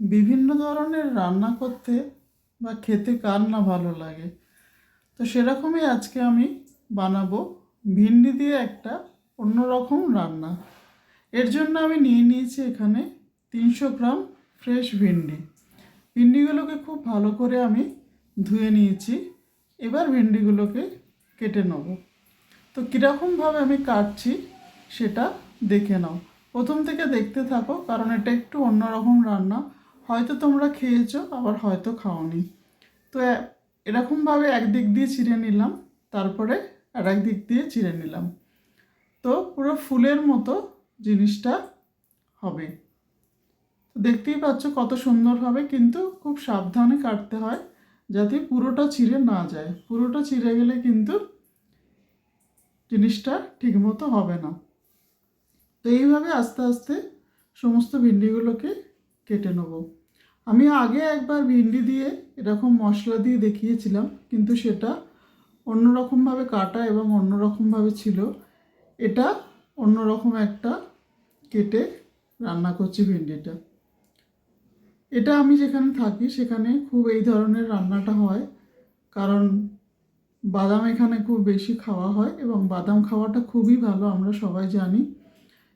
বিভিন্ন ধরনের রান্না করতে বা খেতে কার না ভালো লাগে। তো সেরকমই আজকে আমি বানাবো ভিন্ডি দিয়ে একটা অন্যরকম রান্না। এর জন্য আমি নিয়ে নিয়েছি এখানে তিনশো গ্রাম ফ্রেশ ভিন্ডি। ভিন্ডিগুলোকে খুব ভালো করে আমি ধুয়ে নিয়েছি। এবার ভিন্ডিগুলোকে কেটে নেব। তো কীরকমভাবে আমি কাটছি সেটা দেখে নাও। প্রথম থেকে দেখতে থাকো, কারণ এটা একটু অন্যরকম রান্না। হয়তো তোমরা খেয়েছো, আবার হয়তো খাওনি। তো এরকমভাবে একদিক দিয়ে চিড়ে নিলাম, তারপরে আর দিক দিয়ে চিড়ে নিলাম। তো পুরো ফুলের মতো জিনিসটা হবে। দেখতেই পাচ্ছ কত সুন্দর হবে, কিন্তু খুব সাবধানে কাটতে হয়, যাতে পুরোটা চিড়ে না যায়। পুরোটা চিড়ে গেলে কিন্তু জিনিসটা ঠিকমতো হবে না। তো এইভাবে আস্তে আস্তে সমস্ত ভিন্ডিগুলোকে কেটে নেব। আমি আগে একবার ভিন্ডি দিয়ে এরকম মশলা দিয়ে দেখিয়েছিলাম, কিন্তু সেটা অন্যরকমভাবে কাটা এবং অন্যরকমভাবে ছিল। এটা অন্যরকম একটা কেটে রান্না করছি ভিন্ডিটা। এটা আমি যেখানে থাকি সেখানে খুব এই ধরনের রান্নাটা হয়, কারণ বাদাম এখানে খুব বেশি খাওয়া হয় এবং বাদাম খাওয়াটা খুবই ভালো, আমরা সবাই জানি।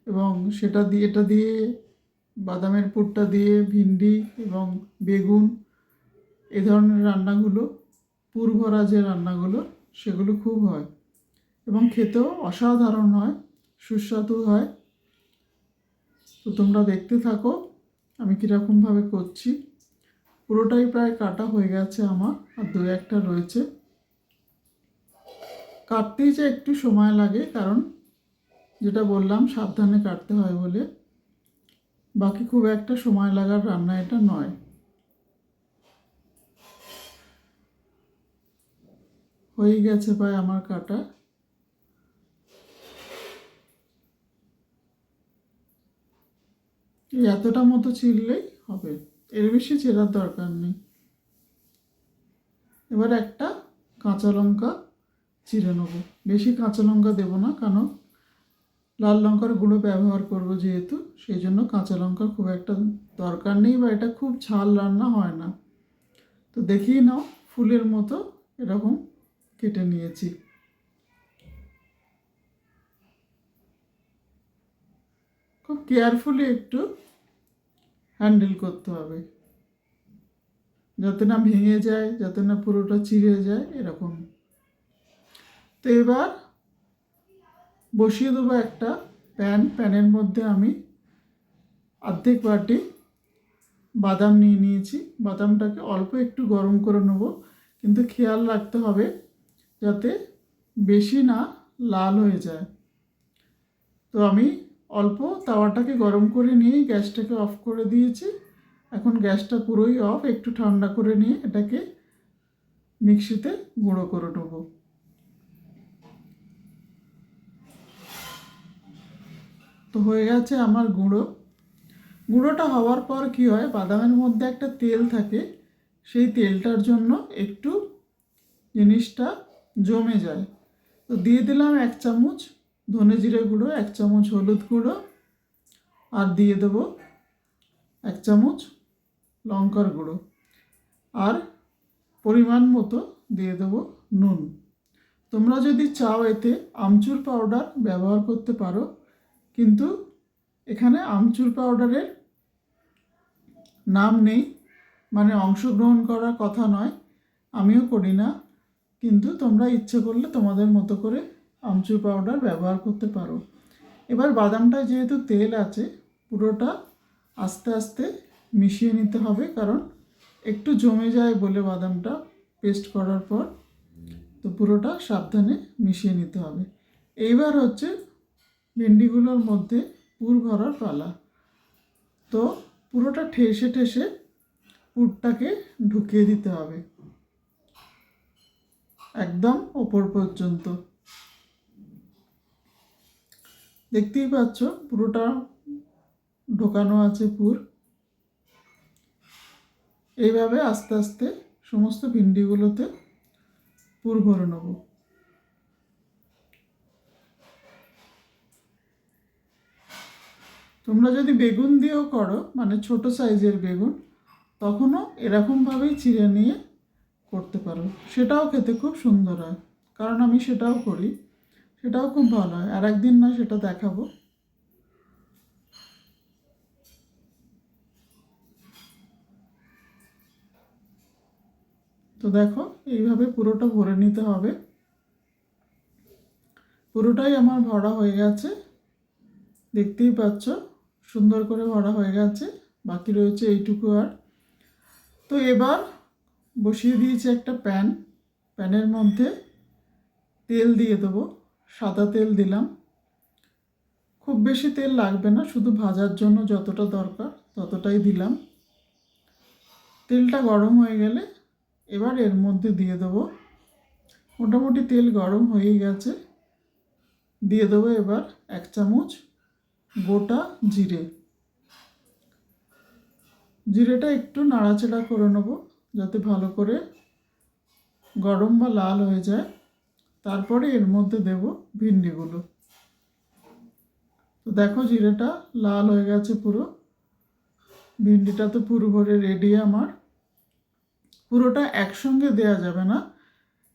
এবং সেটা দিয়ে, এটা দিয়ে বাদামের পুরটা দিয়ে, ভিন্ডি এবং বেগুন, এ ধরনের রান্নাগুলো পুর ভরা যে রান্নাগুলো, সেগুলো খুব হয়। এবং খেতেও অসাধারণ হয়, সুস্বাদু হয়। তো তোমরা দেখতে থাকো, আমি কীরকমভাবে করছি। পুরোটাই প্রায় কাটা হয়ে গেছে আমার, আর দু একটা রয়েছে। কাটতেই যে একটু সময় লাগে, কারণ যেটা বললাম, সাবধানে কাটতে হয় বলে। বাকি খুব একটা সময় লাগার রান্না এটা নয়। হয়ে গেছে প্রায় আমার কাটা। এতটা মতো চিরলেই হবে। এর বেশি চেরার দরকার নেই। এবার একটা কাঁচা লঙ্কা চিড়ে নেব। বেশি কাঁচা লঙ্কা দেবো না, কারণ লাল লঙ্কার গুঁড়ো ব্যবহার করব যেহেতু, সেই জন্য কাঁচা লঙ্কার খুব একটা দরকার নেই বা এটা খুব ঝাল রান্না হয় না। তো দেখিয়ে নাও, ফুলের মতো এরকম কেটে নিয়েছি। খুব কেয়ারফুলি একটু হ্যান্ডেল করতে হবে। যাতে না ভেঙে যায়, যাতে না পুরোটা চিড়ে যায়, এরকম। তো এবার বসিয়ে দেবো একটা প্যান, প্যানের মধ্যে আমি অর্ধেক বাটি বাদাম নিয়ে নিয়েছি। বাদামটাকে অল্প একটু গরম করে নেব, কিন্তু খেয়াল রাখতে হবে যাতে বেশি না লাল হয়ে যায়। তো আমি অল্প তাওয়াটাকে গরম করে নিয়ে গ্যাসটাকে অফ করে দিয়েছি। এখন গ্যাসটা পুরোই অফ, একটু ঠান্ডা করে নিয়ে এটাকে মিক্সিতে গুঁড়ো করে নেব। তো হয়ে গেছে আমার গুঁড়ো। গুঁড়োটা হওয়ার পর কি হয়, বাদামের মধ্যে একটা তেল থাকে, সেই তেলটার জন্য একটু জিনিসটা জমে যায়। তো দিয়ে দিলাম এক চামচ ধনে জিরে গুঁড়ো, এক চামচ হলুদ গুঁড়ো, আর দিয়ে দেবো এক চামচ লঙ্কার গুঁড়ো। আর পরিমাণ মতো দিয়ে দেবো নুন। তোমরা যদি চাও এতে আমচুর পাউডার ব্যবহার করতে পারো কিন্তু এখানে আমচুর পাউডারের নাম নেই। মানে অংশগ্রহণ করার কথা নয়। আমিও করি না। কিন্তু তোমরা ইচ্ছে করলে তোমাদের মতো করে আমচুর পাউডার ব্যবহার করতে পারো। এবার বাদামটায় যেহেতু তেল আছে, পুরোটা আস্তে আস্তে মিশিয়ে নিতে হবে। কারণ একটু জমে যায় বলে বাদামটা পেস্ট করার পর, তো পুরোটা সাবধানে মিশিয়ে নিতে হবে। এইবার হচ্ছে ভেন্ডিগুলোর মধ্যে পুর ভরার পালা। তো পুরোটা ঠেসে ঠেসে পুরটাকে ঢুকিয়ে দিতে হবে। একদম ওপর পর্যন্ত। দেখতেই পাচ্ছ, পুরোটা ঢোকানো আছে পুর। এইভাবে আস্তে আস্তে সমস্ত ভিন্ডিগুলোতে পুর ভরে নেব। তোমরা যদি বেগুন দিয়েও করো মানে ছোট সাইজের বেগুন, তখনও এরকমভাবেই চিড়ে নিয়ে করতে পারো। সেটাও খেতে খুব সুন্দর হয়। কারণ আমি সেটাও করি। সেটাও খুব ভালো হয়। আর একদিন না সেটা দেখাবো। তো দেখো, এইভাবে পুরোটা ভরে নিতে হবে। পুরোটাই আমার ভরা হয়ে গেছে। দেখতেই পাচ্ছ? সুন্দর করে ভরা হয়ে গেছে। বাকি রয়েছে এইটুকু আর। তো এবার বসিয়ে দিয়েছি একটা প্যান। প্যানের মধ্যে তেল দিয়ে দেবো। সাদা তেল দিলাম। খুব বেশি তেল লাগবে না, শুধু ভাজার জন্য যতটা দরকার ততটাই দিলাম। তেলটা গরম হয়ে গেলে এবার এর মধ্যে দিয়ে দেবো। মোটামুটি তেল গরম হয়ে গেছে। দিয়ে দেবো এবার এক চামচ গোটা জিরে। জিরেটা একটু নাড়াচাড়া করে নেব যাতে ভালো করে গরম বা লাল হয়ে যায়। তারপরে এর মধ্যে দেব ভিন্ডিগুলো। তো দেখো জিরেটা লাল হয়ে গেছে পুরো। ভিন্ডিটা তো পুরো ভরে রেডি আমার। পুরোটা একসঙ্গে দেয়া যাবে না।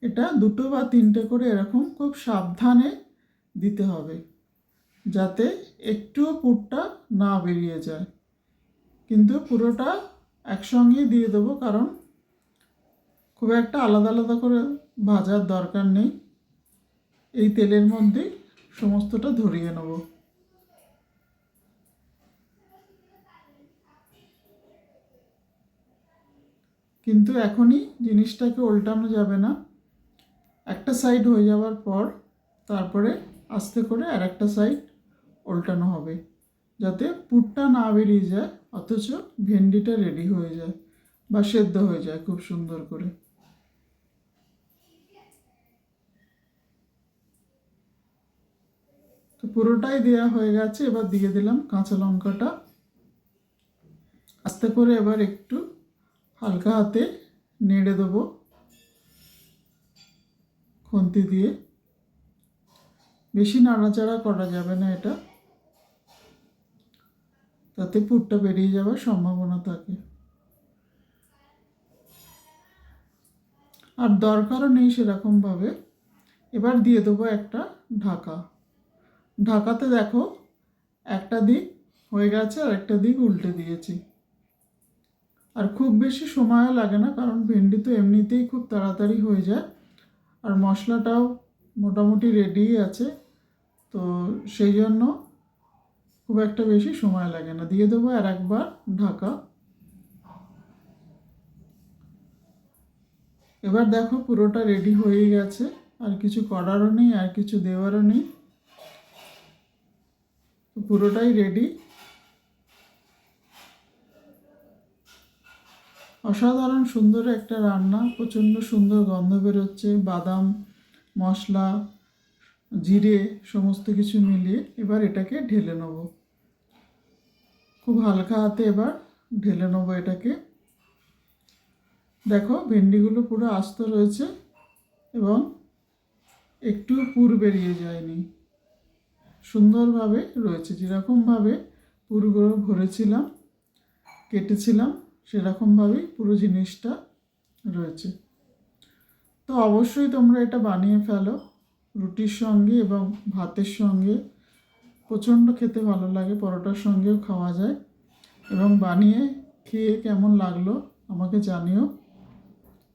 এটা দুটো বা তিনটে করে এরকম খুব সাবধানে দিতে হবে। যাতে একটুও পুরটা না বেরিয়ে যায়। কিন্তু পুরোটা একসঙ্গেই দিয়ে দেবো কারণ খুব একটা আলাদা আলাদা করে ভাজার দরকার নেই। এই তেলের মধ্যেই সমস্তটা ধরিয়ে নেব। কিন্তু এখনই জিনিসটাকে উল্টানো যাবে না। একটা সাইড হয়ে যাওয়ার পর তারপরে আস্তে করে আর একটা সাইড উল্টানো হবে। যাতে পুরটা না বেরিয়ে যায়, অথচ ভেন্ডিটা রেডি হয়ে যায় বা সেদ্ধ হয়ে যায় খুব সুন্দর করে। তো পুরোটাই দেওয়া হয়ে গেছে, এবার দিয়ে দিলাম কাঁচা লঙ্কাটা। আস্তে করে এবার একটু হালকা হাতে নেড়ে দেবো খুন্তি দিয়ে। বেশি নাড়াচাড়া করা যাবে না এটা। তাতে পুরটা বেরিয়ে যাওয়ার সম্ভাবনা থাকে। আর দরকারও নেই সেরকমভাবে। এবার দিয়ে দেবো একটা ঢাকা। ঢাকাতে দেখো একটা দিক হয়ে গেছে আর একটা দিক উল্টে দিয়েছি। আর খুব বেশি সময়ও লাগে না কারণ ভেন্ডি তো এমনিতেই খুব তাড়াতাড়ি হয়ে যায়। আর মশলাটাও মোটামুটি রেডিই আছে। তো সেই জন্য খুব একটা বেশি সময় লাগে না। দিয়ে দেবো আর একবার ঢাকা। এবার দেখো পুরোটা রেডি হয়ে গেছে। আর কিছু করারও নেই, আর কিছু দেওয়ারও নেই। পুরোটাই রেডি অসাধারণ সুন্দর একটা রান্না, প্রচণ্ড সুন্দর গন্ধ বেরোচ্ছে, বাদাম, মশলা, জিরে, সমস্ত কিছু মিলিয়ে এবার এটাকে ঢেলে নেব। খুব হালকা হাতে এবার ঢেলে নেব এটাকে। দেখো, ভেন্ডিগুলো পুরো আস্ত রয়েছে এবং একটু পুর বেরিয়ে যায়নি। সুন্দরভাবে রয়েছে, যেরকমভাবে পুরগুলো ভরেছিলাম, কেটেছিলাম, সেরকমভাবেই পুরো জিনিসটা রয়েছে। তো অবশ্যই তোমরা এটা বানিয়ে ফেলো, রুটির সঙ্গে এবং ভাতের সঙ্গে। প্রচণ্ড খেতে ভালো লাগে, পরোটার সঙ্গেও খাওয়া যায়। এবং বানিয়ে খেয়ে কেমন লাগল আমাকে জানিও।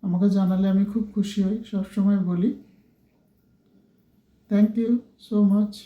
আমাকে জানালে আমি খুব খুশি হই, সবসময় বলি। Thank you so much